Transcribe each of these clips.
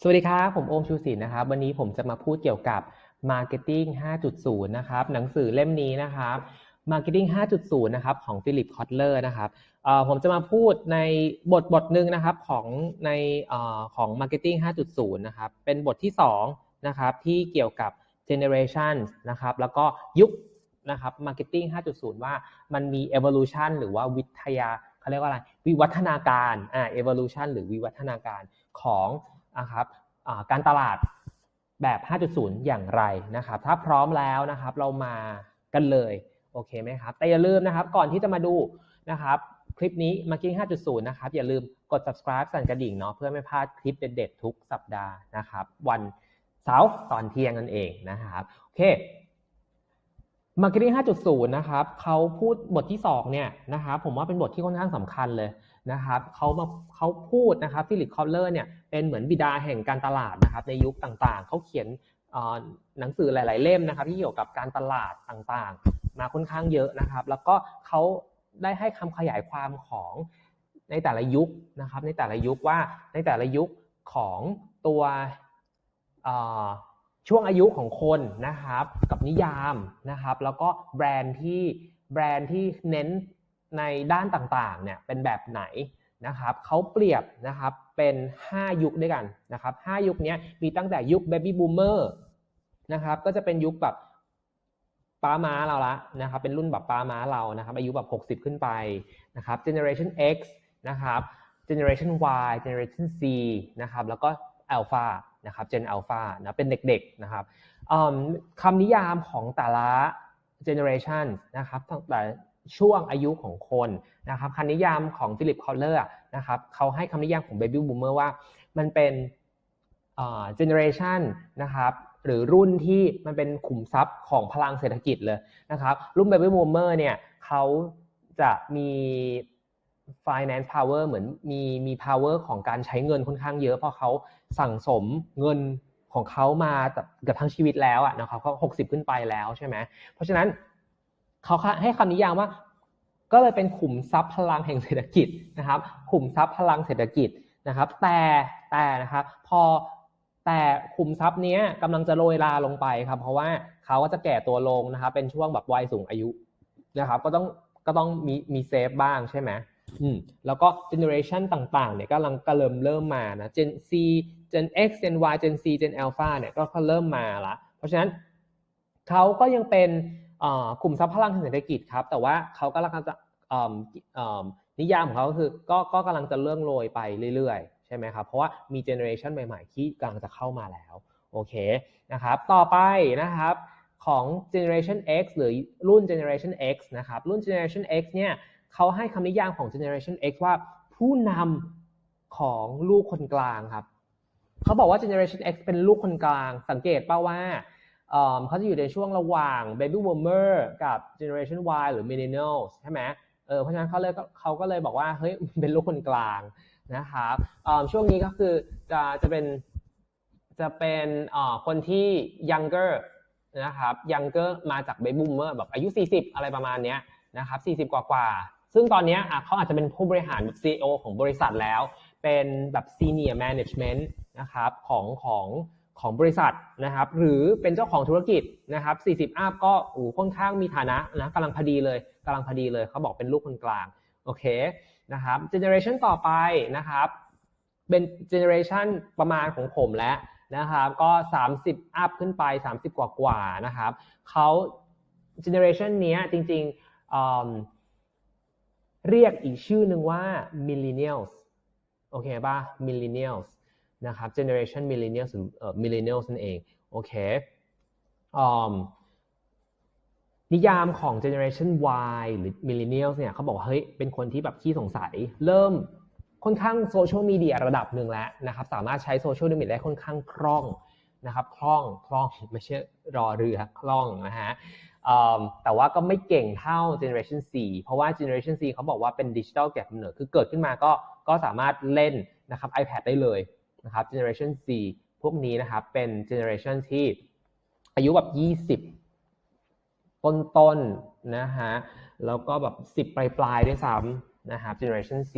สวัสดีครับ ผมโอมชูศิลป์นะครับ วันนี้ผมจะมาพูดเกี่ยวกับ Marketing 5.0 นะครับ หนังสือเล่มนี้นะครับ Marketing 5.0 นะครับ ของฟิลิป คอตเลอร์นะครับผมจะมาพูดในบทบทหนึ่งนะครับของในเอ่อของ Marketing 5.0 นะครับ เป็นบทที่2นะครับที่เกี่ยวกับ generation นะครับ แล้วก็ยุคนะครับ Marketing 5.0 ว่ามันมี evolution หรือว่าวิทยาเขาเรียกว่าอะไร วิวัฒนาการ อ่า evolution หรือวิวัฒนาการของ นะครับการตลาดแบบ 5.0 อย่างไรนะครับ ถ้าพร้อมแล้วนะครับ เรามากันเลยโอเคไหมครับ แต่อย่าลืมนะครับ ก่อนที่จะมาดูนะครับคลิปนี้ Marketing 5.0 นะครับ อย่าลืมกด subscribe สั่นกระดิ่งเนาะเพื่อไม่พลาดคลิปเด็ดๆทุกสัปดาห์นะครับ วันเสาร์ตอนเที่ยงนั่นเองนะครับโอเค Marketing 5.0 นะครับเขาพูดบทที่ 2 เนี่ยนะครับ ผมว่าเป็นบทที่ค่อนข้างสำคัญเลย นะครับเขามาเขาพูดนะครับฟิลิปคอลเลอร์เนี่ยเป็นเหมือนบิดาแห่งการตลาดนะครับในยุคต่างๆ เขาเขียนหนังสือหลาย ๆ เล่มนะครับที่เกี่ยวกับการตลาดต่างๆ มาค่อนข้างเยอะนะครับ แล้วก็เขาได้ให้คำขยายความของในแต่ละยุคนะครับ ในแต่ละยุคว่าในแต่ละยุคของตัวช่วงอายุของคนนะครับ กับนิยามนะครับ แล้วก็แบรนด์ที่แบรนด์ที่เน้น ในด้านต่างๆเนี่ยเป็นแบบไหนนะครับเขาเปรียบนะครับเป็น 5 ยุคด้วยกันนะครับ5ยุคนี้มีตั้งแต่ยุค Baby Boomer นะครับก็จะเป็นยุคแบบป้าม้าเราละนะครับเป็นรุ่นแบบป้าม้าเรานะครับอายุแบบ 60 ขึ้นไปนะครับ Generation X นะครับ Generation Y Generation Z นะครับแล้วก็ Alpha นะครับ Gen Alpha นะเป็นเด็กๆนะครับคำนิยามของแต่ละ generation นะครับตั้งแต่ ช่วงอายุของคนนะครับคำนิยามของฟิลิปคอลเลอร์นะครับเขาให้คำนิยามของ Baby Boomer ว่ามันเป็นเอ่อ generation นะครับหรือรุ่นที่มันเป็นขุมทรัพย์ของพลังเศรษฐกิจเลยนะครับ รุ่น Baby Boomer เนี่ยเขาจะมี finance power เหมือนมีมี power ของการใช้เงินค่อนข้างเยอะ เพราะเขาสั่งสมเงินของเขามาเกือบทั้งชีวิตแล้วอะนะครับเขาหกสิบขึ้นไปแล้วใช่ไหมเพราะฉะนั้น เขาให้คำนิยามว่า ก็เลยเป็นขุมทรัพย์พลังแห่งเศรษฐกิจนะครับขุมทรัพย์พลังเศรษฐกิจนะครับ แต่แต่นะครับพอแต่ขุมทรัพย์นี้กำลังจะโรยลาลงไปครับเพราะว่าเขาก็จะแก่ตัวลงนะครับ เป็นช่วงแบบวัยสูงอายุนะครับ ก็ต้องก็ต้องมีมีเซฟบ้างใช่ไหมอืมแล้วก็เจเนอเรชันต่างๆเนี่ยกำลังกระเริ่มเริ่มมานะ Gen C Gen X Gen Y Gen C Gen Alpha เนี่ยก็เริ่มมาละเพราะฉะนั้นเขาก็ยังเป็น กลุ่มทรัพย์พลังทางเศรษฐกิจครับ แต่ว่าเขากำลังจะนิยามของเขาคือก็ก็กำลังจะเลื่องโรยไปเรื่อยๆใช่ไหมครับ เพราะว่ามีเจเนอเรชันใหม่ๆ ที่กำลังจะเข้ามาแล้วโอเคนะครับ ต่อไปนะครับของ Generation X หรือรุ่น Generation X นะครับรุ่น Generation X เนี่ยเขาให้คำนิยามของ Generation X ว่าผู้นำของลูกคนกลางครับเขาบอกว่า Generation X เป็นลูกคนกลาง สังเกตป่าว่า เขาจะอยู่ในช่วงระหว่าง Baby Boomer กับ Generation Y หรือ Millennials ใช่ไหมเออเพราะฉะนั้นเขาเลยเขาก็เลยบอกว่าเฮ้ยเป็นลูกคนกลางนะครับช่วงนี้ก็คือจะจะเป็นจะเป็นคนที่ younger นะครับ younger มาจาก Baby Boomer แบบอายุ 40 อะไรประมาณนี้นะครับ40 กว่ากว่าซึ่งตอนนี้เขาอาจจะเป็นผู้บริหารแบบ CEO ของบริษัทแล้ว เป็นแบบ Senior Management นะครับของของ ของบริษัทนะครับ หรือเป็นเจ้าของธุรกิจนะครับ 40 อัพก็โอ้ค่อนข้างมีฐานะนะกำลังพอดีเลยกำลังพอดีเลยเขาบอกเป็นลูกคนกลางโอเคนะครับ generation ต่อไปนะครับ เป็น generation ประมาณของผมแล้วนะครับก็ 30 อัพขึ้นไป 30 กว่ากว่านะครับเขา generation นี้จริงๆเรียกอีกชื่อหนึ่งว่า millennials โอเคป่ะ millennials นะครับ generation millennials หรือ millennials นั่นเองโอเคนิยามของ generation Y หรือ millennials เนี่ยเขาบอกว่าเฮ้ยเป็นคนที่แบบขี้สงสัย เริ่มค่อนข้างโซเชียลมีเดียระดับหนึ่งแล้วนะครับสามารถใช้โซเชียลมีเดียได้ค่อนข้างคล่องนะครับคล่องคล่องไม่ใช่รอเรือคล่องนะฮะแต่ว่าก็ไม่เก่งเท่า generation C เพราะว่า generation C เขาบอกว่าเป็นดิจิทัลแก่กำเนิดคือเกิดขึ้นมาก็ก็สามารถเล่นนะครับ iPad ได้เลย นะครับ generation C พวกนี้นะครับเป็น generation ที่อายุแบบ 20 ต้นๆนะฮะแล้วก็แบบ 10 ปลายๆด้วยซ้ำนะครับ generation C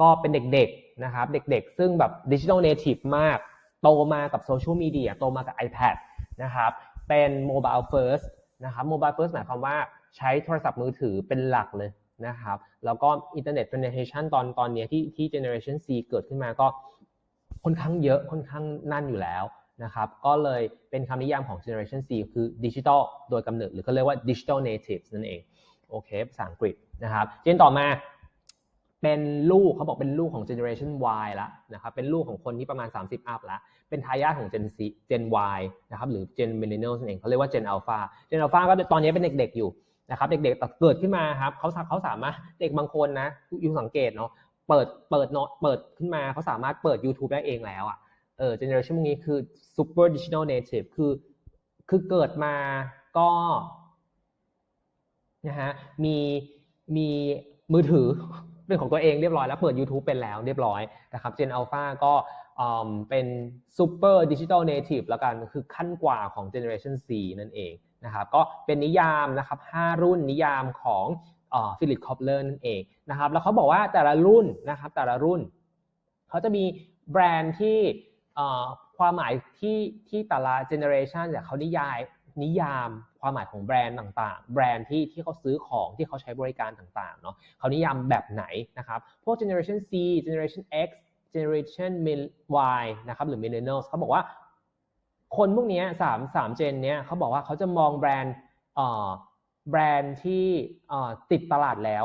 ก็เป็นเด็กๆนะครับ เด็กๆ ซึ่งแบบดิจิทัลเนทีฟมาก โตมากับโซเชียลมีเดียโตมากับ iPad นะครับ เป็น mobile first นะครับ mobile first หมายความว่าใช้โทรศัพท์มือถือเป็นหลักเลยนะครับ แล้วก็ internet penetration ตอนตอนนี้ที่ที่ generation C เกิดขึ้นมาก็ ค่อนข้างเยอะค่อนข้างนั่นอยู่แล้วนะครับก็เลยเป็นคำนิยามของ generation C คือ digital โดยกำเนิดหรือเขาเรียกว่า digital natives นั่นเองโอเคภาษาอังกฤษนะครับเจนต่อมาเป็นลูกเขาบอกเป็นลูกของ generation Y ละนะครับเป็นลูกของคนที่ประมาณ 30 up ละเป็นทายาทของ Gen C Gen Y นะครับหรือ Gen Millennials นั่นเองเขาเรียกว่า Gen Alpha Gen Alpha ก็ตอนนี้เป็นเด็กๆอยู่นะครับเด็กๆเกิดขึ้นมาครับเขาเขาสามารถเด็กบางคนนะอยู่สังเกตเนาะ เปิดเปิดเนาะเปิดขึ้นมาเขาสามารถเปิด YouTube ได้เองแล้วอะเออ generation พวกนี้คือ super digital native คือคือเกิดมาก็นะฮะมีมีมือถือเป็นของตัวเองเรียบร้อยแล้วเปิด YouTube เป็นแล้วเรียบร้อยนะครับ Gen Alpha ก็เป็น Super Digital Native แล้วกันคือขั้นกว่าของ Generation C นั่นเองนะครับก็เป็นนิยามนะครับ 5 รุ่นนิยามของ ฟิลิปคอปเลอร์นั่นเองนะครับแล้วเขาบอกว่าแต่ละรุ่นนะครับแต่ละรุ่นเขาจะมีแบรนด์ที่ความหมายที่ที่แต่ละ generation เนี่ยเขานิยายนิยามความหมายของแบรนด์ต่างๆ แบรนด์ที่ที่เขาซื้อของที่เขาใช้บริการต่างๆเนาะเขานิยามแบบไหนนะครับพวก generation C generation X generation Y นะครับหรือ millennials เขาบอกว่าคนพวกนี้สามสามเจนเนี้ยเขาบอกว่าเขาจะมองแบรนด์ แบรนด์ที่ติดตลาดแล้ว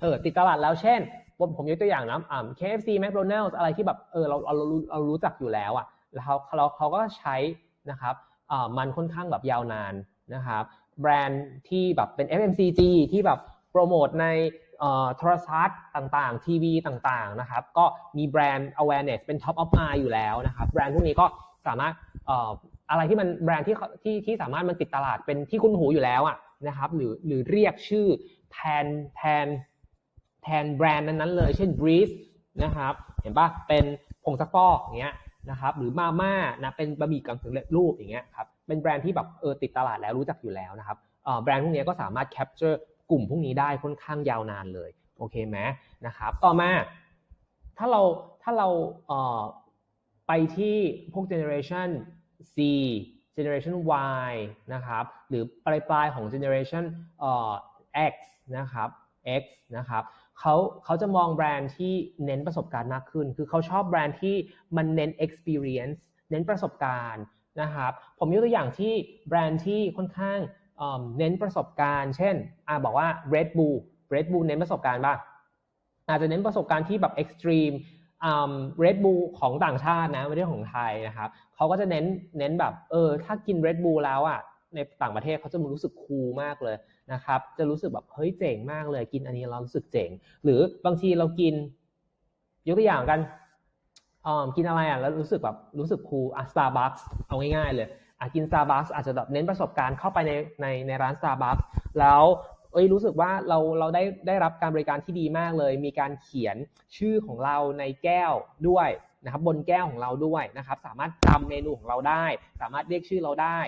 เออติดตลาดแล้วเช่น ผมผมยกตัวอย่างนะอ่า KFC McDonald's อะไรที่แบบเออเราเราเราเรารู้จักอยู่แล้วอะแล้วเขาเขาเขาก็ใช้นะครับมันค่อนข้างแบบยาวนานนะครับแบรนด์ที่แบบเป็น FMCG ที่แบบโปรโมทในโทรทัศน์ต่างๆ ทีวีต่างๆนะครับก็มีแบรนด์ awareness เป็น top of mind อยู่แล้วนะครับแบรนด์พวกนี้ก็สามารถอะไรที่มันแบรนด์ที่ที่ที่สามารถมันติดตลาดเป็นที่คุ้นหูอยู่แล้วอะ นะครับหรือหรือเรียกชื่อแทนแทนแทนแบรนด์นั้นๆเลย เช่น Breeze นะครับเห็นปะเป็นผงซักฟอกอย่างเงี้ยนะครับหรือมาม่านะเป็นบะหมี่กึ่งสำเร็จรูปอย่างเงี้ยครับเป็นแบรนด์ที่แบบเออติดตลาดแล้วรู้จักอยู่แล้วนะครับแบรนด์พวกนี้ก็สามารถแคปเจอร์กลุ่มพวกนี้ได้ค่อนข้างยาวนานเลยโอเคไหมนะครับต่อมาถ้าเราถ้าเราเออไปที่พวก generation C generation Y นะครับหรือปลายปลายของ generation เอ่อ X นะครับ X นะครับเขาเขาจะมองแบรนด์ที่เน้นประสบการณ์มากขึ้น คือเขาชอบแบรนด์ที่มันเน้น experience เน้นประสบการณ์นะครับผมยกตัวอย่างที่แบรนด์ที่ค่อนข้างเน้นประสบการณ์ เช่นอาบอกว่า Red Bull Red Bull เน้นประสบการณ์ป่ะอาจจะเน้นประสบการณ์ที่แบบ extreme Red Bull ของต่างชาตินะไม่ใช่ของไทยนะครับเขาก็จะเน้นเน้นแบบเออถ้ากิน Red Bull แล้วอะในต่างประเทศเขาจะรู้สึกคูลมากเลยนะครับ จะรู้สึกแบบเฮ้ยเจ๋งมากเลย กินอันนี้เรารู้สึกเจ๋ง หรือบางทีเรากิน ยกตัวอย่างกันกินอะไรอะแล้วรู้สึกแบบรู้สึกคูลอะสตาร์บัคส์เอาง่ายๆเลยอะกินสตาร์บัคส์อาจจะแบบเน้นประสบการณ์เข้าไปในในในร้านสตาร์บัคส์แล้ว เอ้ยรู้สึกว่าเราเราได้ได้รับการบริการที่ดีมากเลย มีการเขียนชื่อของเราในแก้วด้วยนะครับบนแก้วของเราด้วยนะครับ สามารถจำเมนูของเราได้ สามารถเรียกชื่อเราได้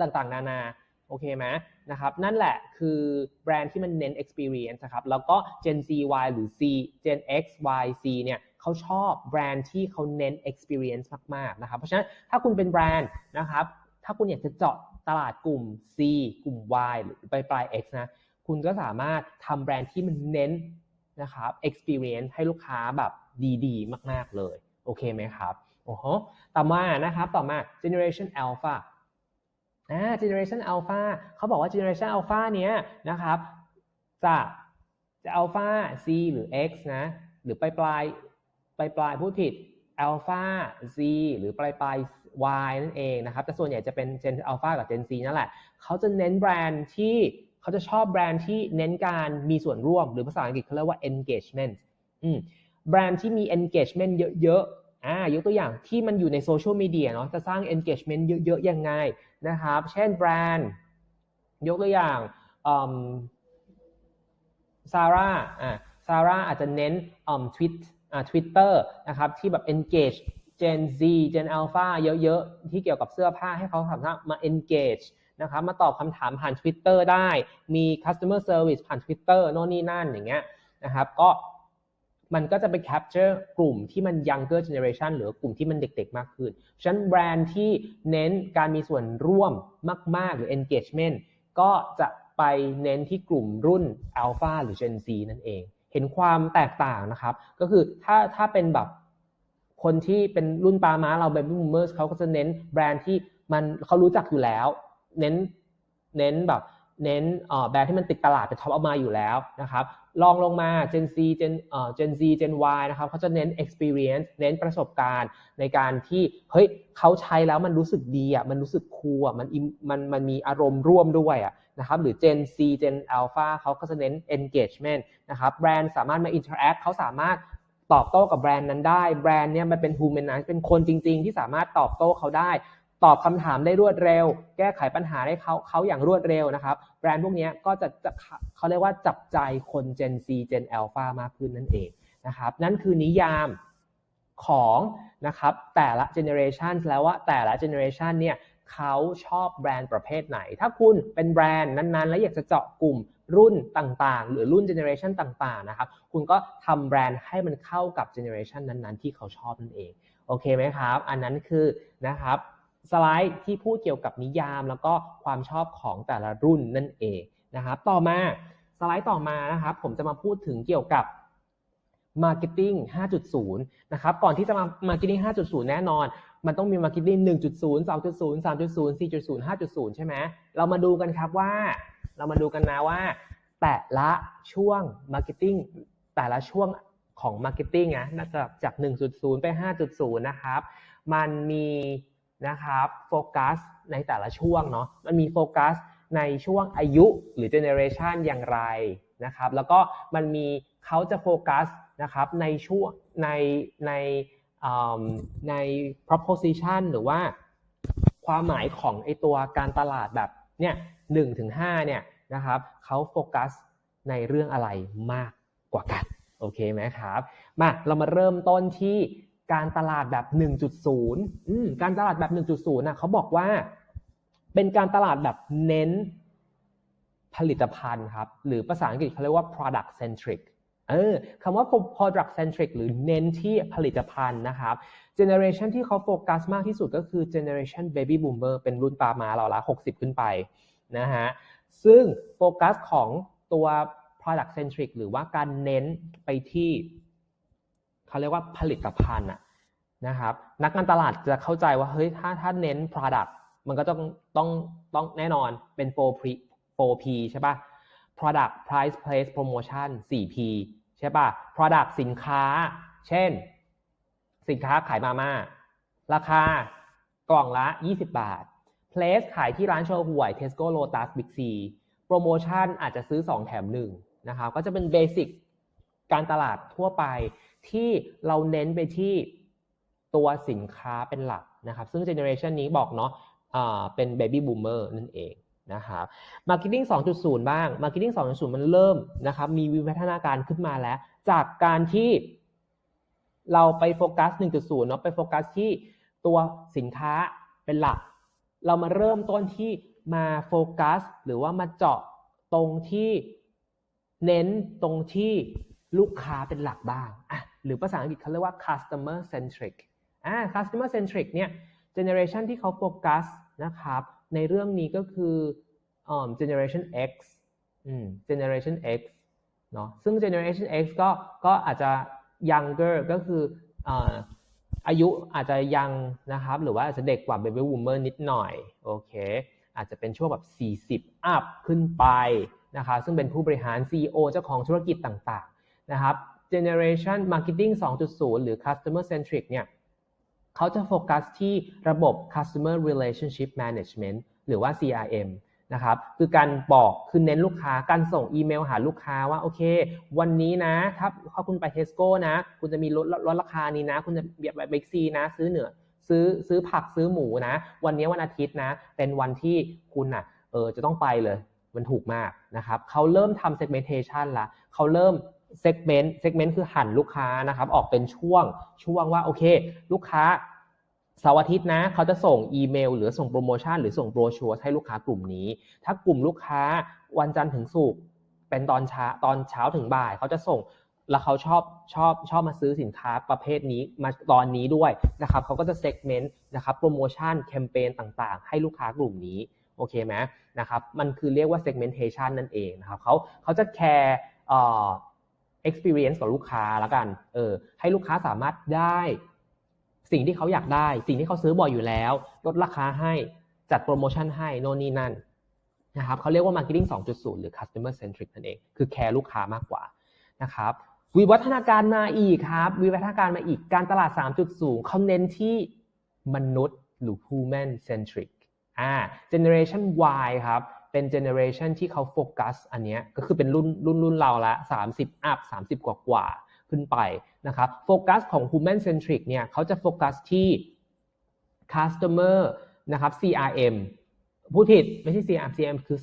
ต่างๆ นานาโอเคไหมนะครับนั่นแหละคือแบรนด์ที่มันเน้น experience นะครับแล้วก็ Gen Z Y หรือ C Gen X Y C เนี่ยเขาชอบแบรนด์ที่เขาเน้น experience มากๆนะครับเพราะฉะนั้นถ้าคุณเป็นแบรนด์นะครับถ้าคุณอยากจะเจาะ ตลาดกลุ่ม C กลุ่ม Y หรือปลายปลาย X นะ คุณก็สามารถทำแบรนด์ที่มันเน้นนะครับ experience ให้ลูกค้าแบบดีๆ มากๆเลย โอเคไหมครับ โอ้โห ต่อมานะครับ ต่อมา generation alpha อ่า generation alpha เขาบอกว่า generation alpha เนี้ยนะครับ จะจะ alpha c หรือ x นะ หรือปลายปลายปลายปลายพูดผิด alpha z หรือปลายปลาย y นั่นเองนะครับ แต่ส่วนใหญ่จะเป็น gen alpha กับ gen c นั่นแหละ เขาจะเน้นแบรนด์ที่เขาจะชอบแบรนด์ที่เน้นการมีส่วนร่วม หรือภาษาอังกฤษเขาเรียกว่า engagement อืมแบรนด์ที่มี engagement เยอะๆอ่ายกตัวอย่างที่มันอยู่ในโซเชียลมีเดียเนาะจะสร้าง engagement เยอะๆยังไงนะครับ เช่นแบรนด์ ยกตัวอย่างซาร่าอ่าซาร่าอาจจะเน้นอ่าทวิตอ่าทวิตเตอร์นะครับที่แบบ engage Gen Z Gen Alpha เยอะๆ ที่เกี่ยวกับเสื้อผ้าให้เขาสามารถมา engage นะครับมาตอบคำถามผ่าน Twitter ได้ มี customer service ผ่าน Twitter โน่นนี่นั่นอย่างเงี้ยนะครับก็มันก็จะไป capture กลุ่มที่มัน younger generation หรือกลุ่มที่มันเด็กๆ มากขึ้น ฉะนั้นแบรนด์ที่เน้นการมีส่วนร่วมมาก ๆ หรือ engagement ก็จะไปเน้นที่กลุ่มรุ่น alpha หรือ gen z นั่นเอง เห็นความแตกต่างนะครับ ก็คือถ้าถ้าเป็นแบบ คนที่เป็นรุ่นปาม้าเรา baby boomers เขาก็จะเน้นแบรนด์ที่มันเขารู้จักอยู่แล้ว เน้นเน้นแบบเน้นแบรนด์ที่มันติดตลาดเป็นท็อปเอามาอยู่แล้วนะครับลองลงมา Gen Z Gen เอ่อ Gen Z Gen Y นะครับเขาจะเน้น experience เน้นประสบการณ์ในการที่เฮ้ยเขาใช้แล้วมันรู้สึกดีอะมันรู้สึกคูลอะมันมันมันมีอารมณ์ร่วมด้วยอะนะครับหรือ Gen C Gen Alpha เขาก็จะเน้น engagement นะครับแบรนด์สามารถมา interact เขาสามารถ ตอบโต้กับแบรนด์นั้นได้แบรนด์เนี่ยมันเป็น humanize เป็นคนจริง ๆ ที่สามารถตอบโต้เขาได้ ตอบคำถามได้รวดเร็ว แก้ไขปัญหาให้เขาเขาอย่างรวดเร็วนะครับ แบรนด์พวกนี้ก็จะจะเขาเรียกว่าจับใจคน Gen C Gen Alpha มากขึ้นนั่นเองนะครับนั่นคือนิยามของนะครับแต่ละ generation แล้วว่าแต่ละ generation เนี่ย เขาชอบแบรนด์ประเภทไหน ถ้าคุณเป็นแบรนด์นั้นๆ แล้วอยากจะเจาะกลุ่มรุ่นต่างๆ หรือรุ่น generation ต่างๆ นะครับ คุณก็ทำแบรนด์ให้มันเข้ากับ generation นั้นๆ ที่เขาชอบนั่นเอง โอเคไหมครับ อันนั้นคือนะครับสไลด์ที่พูดเกี่ยวกับนิยามแล้วก็ความชอบของแต่ละรุ่นนั่นเองนะครับ ต่อมาสไลด์ต่อมานะครับ ผมจะมาพูดถึงเกี่ยวกับ Marketing 5.0 นะครับ ก่อนที่จะมา Marketing 5.0 แน่นอน มันต้องมี Marketing 1.0 2.0 3.0 4.0 5.0 ใช่ไหม เรามาดูกันครับว่า เรามาดูกันนะว่า แต่ละช่วง Marketing แต่ละช่วงของ Marketing นะจากจาก 1.0 ไป 5.0 นะครับ มันมีนะครับโฟกัสในแต่ละช่วงเนาะ มันมีโฟกัสในช่วงอายุหรือ generation อย่างไรนะครับ แล้วก็มันมีเขาจะโฟกัส นะครับในช่วงในในใน proposition หรือว่าความหมายของไอตัวการตลาดแบบเนี่ยหนึ่งถึงห้าเนี่ยนะครับเขาโฟกัสในเรื่องอะไรมากกว่ากันโอเคไหมครับมาเรามาเริ่มต้นที่การตลาดแบบ 1.0การตลาดแบบ 1.0นะเขาบอกว่า เป็นการตลาดแบบเน้นผลิตภัณฑ์ครับหรือภาษาอังกฤษเขาเรียกว่า product centric เออคำว่า product centric หรือเน้นที่ผลิตภัณฑ์นะครับ generation ที่เขาโฟกัสมากที่สุดก็คือ generation baby boomer เป็นรุ่นปามาเราละ 60 ขึ้นไปนะฮะ ซึ่งโฟกัสของตัว product centric หรือว่าการเน้นไปที่เขาเรียกว่าผลิตภัณฑ์อะนะครับ นักการตลาดจะเข้าใจว่า เฮ้ย ถ้าถ้าเน้น product มันก็ต้องต้องต้องแน่นอนเป็น 4P 4P ใช่ปะ product price place promotion 4P ใช่ปะ product สินค้า เช่น สินค้าขายมาม่า ราคากล่องละ 20 บาท place ขายที่ร้านโชว์ห่วย Tesco Lotus Big C โปรโมชั่นอาจจะซื้อ 2 แถม1นะครับก็จะเป็นเบสิกการตลาดทั่วไปที่เราเน้นไปที่ตัวสินค้าเป็นหลักนะครับ ซึ่งเจเนอเรชันนี้บอกเนาะะเป็น baby boomer นั่นเอง นะครับ marketing 2.0 บ้าง marketing 2.0 มันเริ่มนะครับมีวิวัฒนาการขึ้นมาแล้ว จากการที่เราไปโฟกัส 1.0 เนาะไปโฟกัสที่ตัวสินค้าเป็นหลัก เรามาเริ่มต้นที่มาโฟกัส หรือว่ามาเจาะตรงที่เน้นตรงที่ลูกค้าเป็นหลักบ้างอะหรือภาษาอังกฤษเขาเรียกว่า customer centric อ่า customer centric เนี่ย generation ที่เขาโฟกัสนะครับ ในเรื่องนี้ก็คือ generation X อืม generation X เนาะซึ่ง generation X ก็ก็อาจจะ younger ก็คืออายุอาจจะยังนะครับ หรือว่าอาจจะเด็กกว่า baby boomer นิดหน่อยโอเค อาจจะเป็นช่วงแบบ 40 up ขึ้นไปนะครับซึ่งเป็นผู้บริหาร CEO เจ้าของธุรกิจต่างๆนะครับ generation marketing 2.0 หรือ customer centric เนี่ย เขาจะโฟกัสที่ระบบ customer relationship management หรือว่า CRM นะครับคือการบอกคือเน้นลูกค้าการส่งอีเมลหาลูกค้าว่าโอเค วันนี้นะ ถ้าถ้าคุณไปเทสโก้นะ คุณจะมีลดลดราคานี้นะ คุณจะเบียบไปซีนะ ซื้อเหนือซื้อซื้อผักซื้อหมูนะ วันนี้วันอาทิตย์นะ เป็นวันที่คุณอะเออจะต้องไปเลยมันถูกมากนะครับเขาเริ่มทำ segmentation ละเขาเริ่มเซกเมนต์เซกเมนต์คือหั่นลูกค้านะครับออกเป็นช่วงช่วงว่าโอเค ลูกค้า เสาร์อาทิตย์นะเขาจะส่งอีเมล หรือส่งโปรโมชั่นหรือส่งโบรชัวร์ให้ลูกค้ากลุ่มนี้ ถ้ากลุ่มลูกค้าวันจันทร์ถึงศุกร์เป็นตอนเช้าตอนเช้าถึงบ่ายเขาจะส่งแล้วเขาชอบชอบชอบมาซื้อสินค้าประเภทนี้มาตอนนี้ด้วยนะครับเขาก็จะ segment นะครับโปรโมชั่นแคมเปญต่างๆ ให้ลูกค้ากลุ่มนี้โอเคไหมนะครับมันคือเรียกว่า segmentation นั่นเองนะครับเขาเขาจะแคร์เอ่อ experience กับลูกค้าแล้วกันเออให้ลูกค้าสามารถได้ สิ่งที่เขาอยากได้ สิ่งที่เขาซื้อบ่อยอยู่แล้ว ลดราคาให้จัดโปรโมชั่นให้โน่นนี่นั่นนะครับเขาเรียกว่า marketing 2.0 หรือ customer centric นั่นเอง คือแคร์ลูกค้ามากกว่านะครับวิวัฒนาการมาอีกครับ วิวัฒนาการมาอีกการตลาด 3.0เขาเน้นที่มนุษย์หรือ human centric อ่า generation Y ครับ เป็น generation ที่เขาโฟกัสอันเนี้ยก็คือเป็นรุ่นรุ่นรุ่นเราละ 30อัพ30 กว่ากว่า ขึ้นไปนะครับโฟกัสของ human centric เนี่ยเขาจะโฟกัสที่ customer นะครับ CRM พูดผิดไม่ใช่ CRM CRM คือ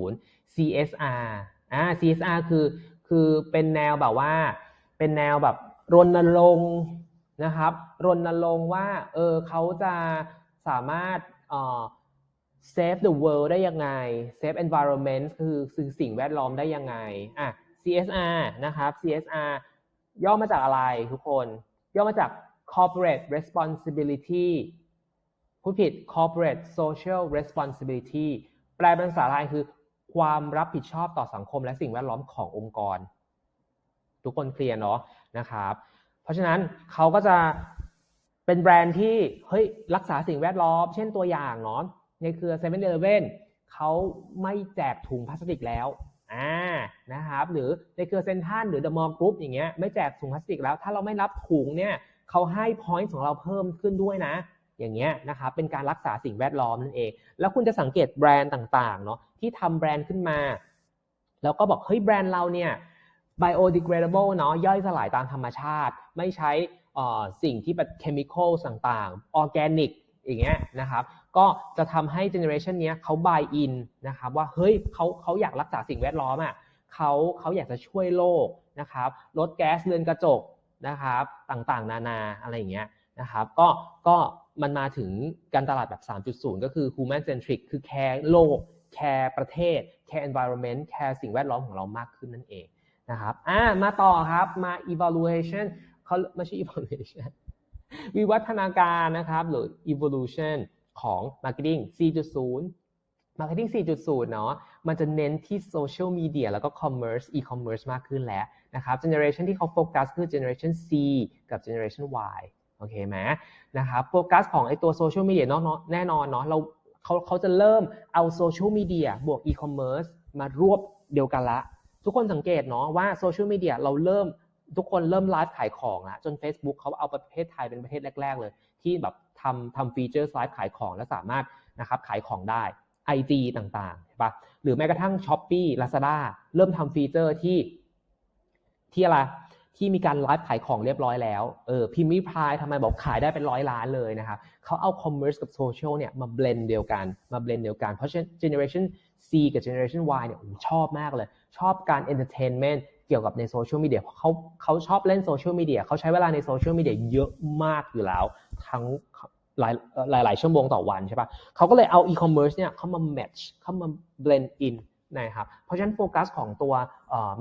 2.0 CSR อ่า CSR คือคือเป็นแนวแบบว่าเป็นแนวแบบรณรงค์นะครับรณรงค์ว่าเออเขาจะสามารถเอ่อ save the world ได้ยังไง save environment คือคือสิ่งแวดล้อมได้ยังไงอะ CSR นะครับ CSR ย่อมาจากอะไรทุกคน ย่อมาจาก corporate responsibility พูดผิด corporate social responsibility แปลเป็นภาษาไทยคือ ความรับผิดชอบต่อสังคมและสิ่งแวดล้อมขององค์กร ทุกคนเคลียร์เนาะนะครับ เพราะฉะนั้นเขาก็จะเป็นแบรนด์ที่เฮ้ยรักษาสิ่งแวดล้อม เช่นตัวอย่างเนาะในเครือ7 e เ e ่ e อเขาไม่แจกถุงพลาสติกแล้ว อ่านะครับหรือในเครือเซนทันหรือเดอะมอลล์กรุ๊ปอย่างเงี้ยไม่แจกถุงพลาสติกแล้ว ถ้าเราไม่รับถุงเนี่ยเขาให้พอยต์ของเราเพิ่มขึ้นด้วยนะ อย่างเงี้ยนะครับเป็นการรักษาสิ่งแวดล้อมนั่นเอง แล้วคุณจะสังเกตแบรนด์ต่างๆเนาะที่ทำแบรนด์ขึ้นมา แล้วก็บอกเฮ้ยแบรนด์เราเนี่ย biodegradable เนาะย่อยสลายตามธรรมชาติ ไม่ใช้สิ่งที่เป็นเคมีคอลต่างๆออร์แกนิกอย่างเงี้ยนะครับ ก็จะทำให้เจเนอเรชันนี้เขา buy in นะครับว่าเฮ้ยเขาเขาอยากรักษาสิ่งแวดล้อมอะเขาเขาอยากจะช่วยโลกนะครับลดแก๊สเรือนกระจกนะครับต่างๆ นานาอะไรอย่างเงี้ยนะครับก็ก็มันมาถึงการตลาดแบบ 3.0 ก็คือ human centric คือแคร์โลก แคร์ประเทศ แคร์ environment แคร์สิ่งแวดล้อมของเรามากขึ้นนั่นเองนะครับอ่ามาต่อครับมา evaluation เขาไม่ใช่ evaluation วิวัฒนาการนะครับหรือ evolution ของ marketing 4.0 marketing 4.0 เนาะมันจะเน้นที่ social media แล้วก็ commerce e-commerce มากขึ้นแล้วนะครับ generation ที่เขาโฟกัสคือ generation C กับ generation Y โอเคไหมนะครับโฟกัสของไอตัวโซเชียลมีเดียเนาะแน่นอนเนาะเราเขาเขาจะเริ่มเอาโซเชียลมีเดียบวกอีคอมเมิร์ซมารวบเดียวกันละ ทุกคนสังเกตเนาะว่าโซเชียลมีเดียเราเริ่มทุกคนเริ่มไลฟ์ขายของละจน Facebook เขาเอาประเทศไทยเป็นประเทศแรก ๆ เลย ที่แบบ ทำทำฟีเจอร์ไลฟ์ขายของแล้วสามารถนะครับขายของได้ IG ต่างๆใช่ปะหรือแม้กระทั่ง s h อ p e e Lazada เริ่มทำฟีเจอร์ที่ที่อะไรที่มีการไลฟ์ขายของเรียบร้อยแล้วเออพิมพ์ริพายทำไมบอกขายได้เป็นร้อยล้านเลยนะครับเขาเอาคอมเมอร์สกับโซเชียลเนี่ยมาเบลนเดียวกันมาเบลนเดียวกัน เพราะฉะนั้น generation C กับ generation Y เนี่ยชอบมากเลย ชอบการ entertainment เกี่ยวกับในโซเชียลมีเดียเขาเขาชอบเล่นโซเชียลมีเดียเขาใช้เวลาในโซเชียลมีเดียเยอะมากอยู่แล้ว ทั้ง หลายหลายหลายชั่วโมงต่อวันใช่ปะเขาก็เลยเอาอีคอมเมิร์ซเนี่ยเข้ามาแมทช์เข้ามาเบลนด์อินะครับ เพราะฉะนั้นโฟกัสของตัว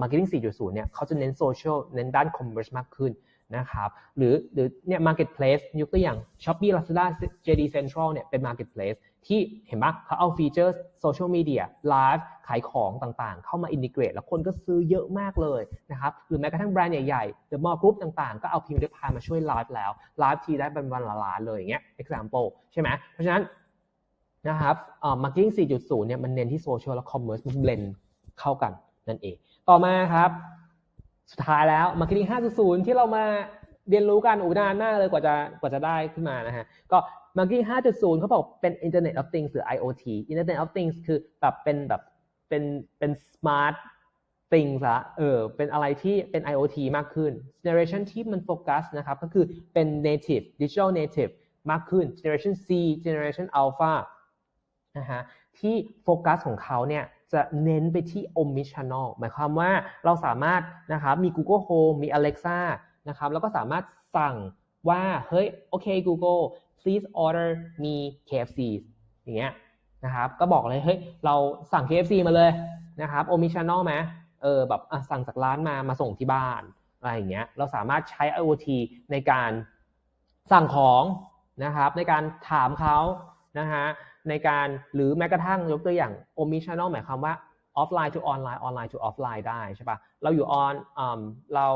marketing 4.0 เนี่ยเขาจะเน้นโซเชียลเน้นด้าน commerce มากขึ้นนะครับหรือหรือเนี่ย marketplace ยกตัวอย่าง Shopee Lazada JD Central เนี่ยเป็น marketplace ที่เห็นปะเขาเอาฟีเจอร์โซเชียลมีเดียไลฟ์ขายของต่างๆ เข้ามาอินทิเกรตแล้วคนก็ซื้อเยอะมากเลยนะครับหรือแม้กระทั่งแบรนด์ใหญ่ๆ The Mall Group ต่างๆ ก็เอาพิมพ์ได้พายมาช่วยไลฟ์แล้วไลฟ์ทีได้เป็นวันละล้านเลยอย่างเงี้ย example ใช่ไหมเพราะฉะนั้นนะครับเอ่อ marketing 4.0 เนี่ยมันเน้นที่โซเชียลและคอมเมอร์สมันเบลนเข้ากันนั่นเอง ต่อมาครับ สุดท้ายแล้ว marketing 5.0 ที่เรามา เรียนรู้กันอูนานมากเลยกว่าจะกว่าจะได้ขึ้นมานะฮะก็ marketing 5.0 เขาบอกเป็น internet of things หรือ IoT internet of things คือแบบเป็นแบบเป็นเป็น smart things อะเออเป็นอะไรที่เป็น IoT มากขึ้น generation ที่มันโฟกัสนะครับก็คือเป็น native digital native มากขึ้น generation C generation alpha นะฮะที่โฟกัสของเขาเนี่ยจะเน้นไปที่ omnichannel หมายความว่าเราสามารถนะครับมี Google Home มี Alexa นะครับแล้วก็สามารถสั่งว่าเฮ้ยโอเค Google please order me KFC อย่างเงี้ยนะครับก็บอกเลยเฮ้ยเราสั่ง KFC มาเลยนะครับ omnichannel ไหมเออแบบสั่งจากร้านมามาส่งที่บ้านอะไรอย่างเงี้ยเราสามารถใช้ IoT ในการสั่งของนะครับในการถามเขานะฮะในการหรือแม้กระทั่งยกตัวอย่าง omnichannel หมายความว่า offline to online online to offline ได้ใช่ปะเราอยู่ on อืมเรา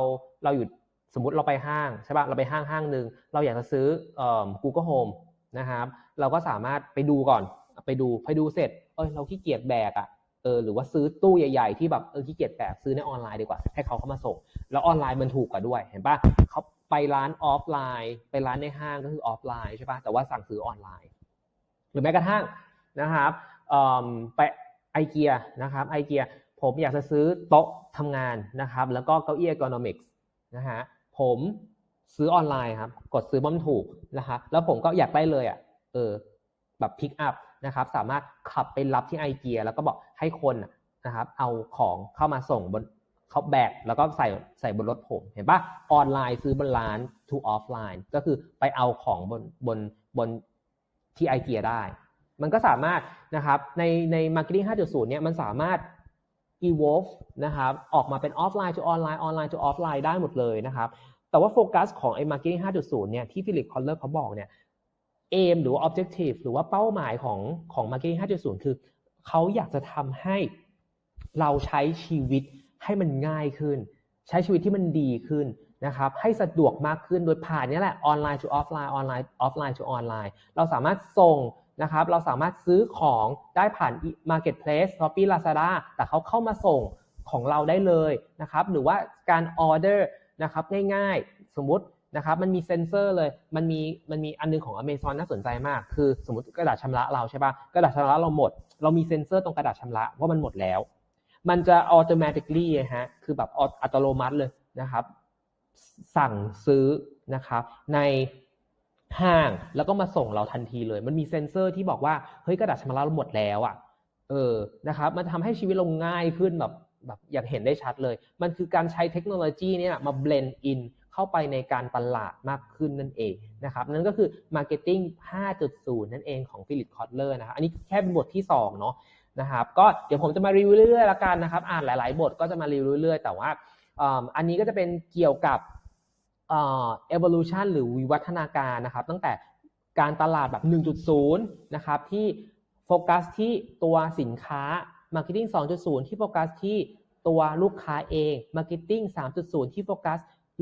เราอยู่ สมมติเราไปห้างใช่ปะเราไปห้างห้างหนึ่งเราอยากจะซื้อเอ่อ Google Home นะครับเราก็สามารถไปดูก่อนไปดูไปดูเสร็จเอยเราขี้เกียจแบกอะเออหรือว่าซื้อตู้ใหญ่ๆที่แบบเออขี้เกียจแบกซื้อในออนไลน์ดีกว่า ให้เขาเข้ามาส่ง แล้วออนไลน์มันถูกกว่าด้วยเห็นปะเขาไปร้านออฟไลน์ ไปร้านในห้างก็คือออฟไลน์ใช่ปะแต่ว่าสั่งซื้อออนไลน์ หรือแม้กระทั่งนะครับเอิ่มไปไอเกียนะครับไอเกียผมอยากจะซื้อโต๊ะทำงานนะครับ แล้วก็เก้าอี้ ergonomics นะฮะ ผมซื้อออนไลน์ครับ กดซื้อบ้อมนถูกนะครับแล้วผมก็อยากได้เลยอะ เออ แบบพิกอัพนะครับ สามารถขับไปรับที่ไอเกียแล้วก็บอกให้คนนะนะครับ เอาของเข้ามาส่งบนเขาแบกแล้วก็ใส่ใส่บนรถผม เห็นปะออนไลน์ซื้อบนร้าน to offline ก็คือไปเอาของบนบนบนที่ไอเกียได้ มันก็สามารถนะครับในใน marketing 5.0 เนี่ยมันสามารถ evolve นะครับออกมาเป็น offline to online online to offline ได้หมดเลยนะครับแต่ว่าโฟกัสของไอ้ marketing 5.0เนี่ยที่ฟิลิปคอลเลอร์เขาบอกเนี่ย aim หรือว่า objective หรือว่าเป้าหมายของของ marketing 5.0 คือเขาอยากจะทำให้เราใช้ชีวิตให้มันง่ายขึ้น ใช้ชีวิตที่มันดีขึ้นนะครับให้สะดวกมากขึ้นโดยผ่านนี้แหละ online to offline online offline to online เราสามารถส่ง นะครับเราสามารถซื้อของได้ผ่าน marketplace Shopee Lazada แต่เขาเข้ามาส่งของเราได้เลยนะครับหรือว่าการออเดอร์นะครับง่ายๆ สมมุตินะครับมันมีเซ็นเซอร์เลยมันมีมันมีอันนึงของ Amazon น่าสนใจมาก คือสมมติกระดาษชำระเราใช่ปะกระดาษชำระเราหมด เรามีเซ็นเซอร์ตรงกระดาษชำระว่ามันหมดแล้ว มันจะ automatically ฮะคือแบบอัตโนมัติเลยนะครับ สั่งซื้อนะครับใน ห้าง แล้วก็มาส่งเราทันทีเลย มันมีเซ็นเซอร์ที่บอกว่าเฮ้ยกระดาษชำระเราหมดแล้วอะเออนะครับมันทำให้ชีวิตเราง่ายขึ้นแบบแบบอยากเห็นได้ชัดเลย มันคือการใช้เทคโนโลยีเนี่ยมา blend in เข้าไปในการตลาดมากขึ้นนั่นเองนะครับนั่นก็คือ Marketing 5.0 นั่นเองของ Philip Kotler นะครับอันนี้แค่เป็นบทที่ 2 เนาะนะครับก็เดี๋ยวผมจะมารีวิวเรื่อยๆละกันนะครับ อ่านหลาย ๆ บทก็จะมารีวิวเรื่อยๆ แต่ว่าอันนี้ก็จะเป็นเกี่ยวกับ evolution หรือวิวัฒนาการนะครับตั้งแต่การตลาดแบบ 1.0 นะครับที่โฟกัสที่ตัวสินค้า Marketing 2.0 ที่โฟกัสที่ตัวลูกค้าเอง Marketing 3.0 ที่โฟกัส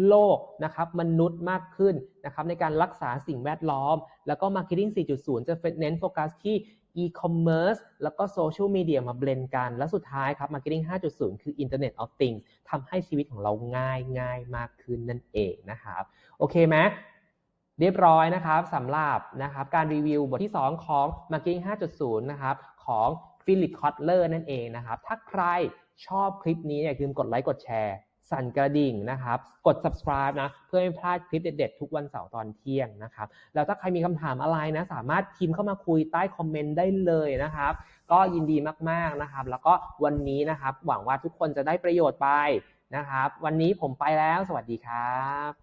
โลกนะครับมนุษย์มากขึ้นนะครับในการรักษาสิ่งแวดล้อม แล้วก็ Marketing 4.0 จะเน้นโฟกัสที่ e-commerce แล้วก็โซเชียลมีเดียมาเบลนกัน และสุดท้ายครับ Marketing 5.0 คือ Internet of Things ทำให้ชีวิตของเราง่ายง่ายมากขึ้นนั่นเองนะครับ โอเคไหมเรียบร้อยนะครับสำหรับนะครับการรีวิวบทที่ 2 ของ Marketing 5.0 นะครับของ Philip Kotler นั่นเองนะครับ ถ้าใครชอบคลิปนี้อย่าลืมกดไลค์กดแชร์ สั่นกระดิ่งนะครับ กด subscribe นะ เพื่อไม่พลาดคลิปเด็ดๆ ทุกวันเสาร์ตอนเที่ยงนะครับ แล้วถ้าใครมีคำถามอะไรนะ สามารถพิมพ์เข้ามาคุยใต้คอมเมนต์ได้เลยนะครับ ก็ยินดีมากๆนะครับ แล้วก็วันนี้นะครับ หวังว่าทุกคนจะได้ประโยชน์ไปนะครับ วันนี้ผมไปแล้ว สวัสดีครับ